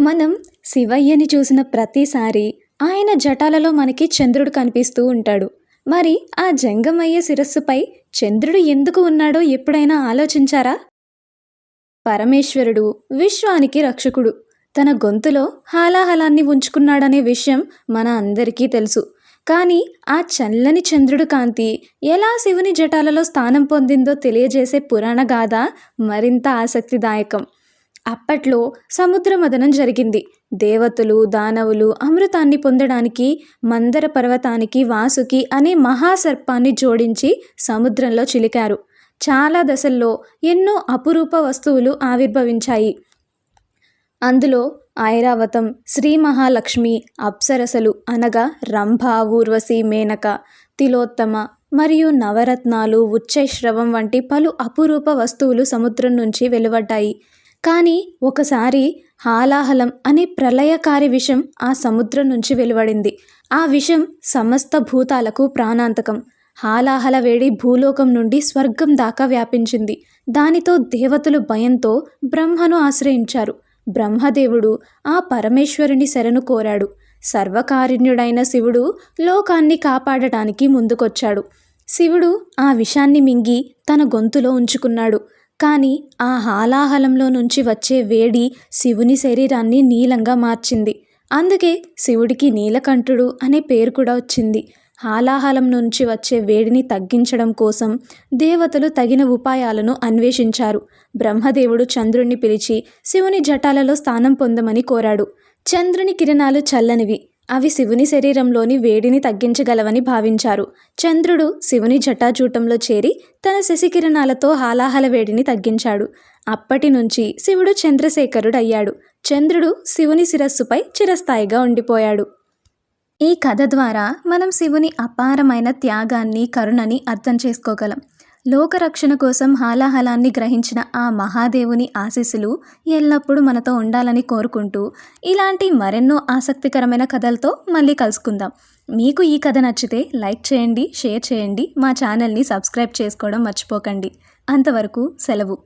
మనం శివయ్యని చూసిన ప్రతిసారి ఆయన జటాలలో మనకి చంద్రుడు కనిపిస్తూ ఉంటాడు. మరి ఆ జంగమయ్య శిరస్సుపై చంద్రుడు ఎందుకు ఉన్నాడో ఎప్పుడైనా ఆలోచించారా? పరమేశ్వరుడు విశ్వానికి రక్షకుడు. తన గొంతులో హాలాహలాన్ని ఉంచుకున్నాడనే విషయం మన అందరికీ తెలుసు. కానీ ఆ చల్లని చంద్రుడు కాంతి ఎలా శివుని జటాలలో స్థానం పొందిందో తెలియజేసే పురాణ గాథ మరింత ఆసక్తిదాయకం. అప్పట్లో సముద్ర మదనం జరిగింది. దేవతలు దానవులు అమృతాన్ని పొందడానికి మందర పర్వతానికి వాసుకి అనే మహాసర్పాన్ని జోడించి సముద్రంలో చిలికారు. చాలా దశల్లో ఎన్నో అపురూప వస్తువులు ఆవిర్భవించాయి. అందులో ఐరావతం శ్రీ మహాలక్ష్మి అప్సరసలు అనగా రంభ ఊర్వశి మేనక తిలోత్తమ మరియు నవరత్నాలు ఉచ్చైశ్రవం వంటి పలు అపురూప వస్తువులు సముద్రం నుంచి వెలువడ్డాయి. కానీ ఒకసారి హాలాహలం అనే ప్రళయకారి విషం ఆ సముద్రం నుంచి వెలువడింది. ఆ విషం సమస్త భూతాలకు ప్రాణాంతకం. హాలాహల వేడి భూలోకం నుండి స్వర్గం దాకా వ్యాపించింది. దానితో దేవతలు భయంతో బ్రహ్మను ఆశ్రయించారు. బ్రహ్మదేవుడు ఆ పరమేశ్వరుని శరణు కోరాడు. సర్వకారుణ్యుడైన శివుడు లోకాన్ని కాపాడటానికి ముందుకొచ్చాడు. శివుడు ఆ విషాన్ని మింగి తన గొంతులో ఉంచుకున్నాడు. కానీ ఆ హాలాహలంలో నుంచి వచ్చే వేడి శివుని శరీరాన్ని నీలంగా మార్చింది. అందుకే శివుడికి నీలకంఠుడు అనే పేరు కూడా వచ్చింది. హాలాహలం నుంచి వచ్చే వేడిని తగ్గించడం కోసం దేవతలు తగిన ఉపాయాలను అన్వేషించారు. బ్రహ్మదేవుడు చంద్రుణ్ణి పిలిచి శివుని జటాలలో స్థానం పొందమని కోరాడు. చంద్రుని కిరణాలు చల్లనివి. అవి శివుని శరీరంలోని వేడిని తగ్గించగలవని భావించారు. చంద్రుడు శివుని జటాజూటంలో చేరి తన శశికిరణాలతో హాలాహల వేడిని తగ్గించాడు. అప్పటి నుంచి శివుడు చంద్రశేఖరుడు అయ్యాడు చంద్రుడు శివుని శిరస్సుపై చిరస్థాయిగా ఉండిపోయాడు. ఈ కథ ద్వారా మనం శివుని అపారమైన త్యాగాన్ని కరుణని అర్థం చేసుకోగలం. లోకరక్షణ కోసం హాలాహలాన్ని గ్రహించిన ఆ మహాదేవుని ఆశీస్సులు ఎల్లప్పుడూ మనతో ఉండాలని కోరుకుంటూ ఇలాంటి మరెన్నో ఆసక్తికరమైన కథలతో మళ్ళీ కలుసుకుందాం. మీకు ఈ కథ నచ్చితే లైక్ చేయండి షేర్ చేయండి మా ఛానల్ని సబ్స్క్రైబ్ చేసుకోవడం మర్చిపోకండి. అంతవరకు సెలవు.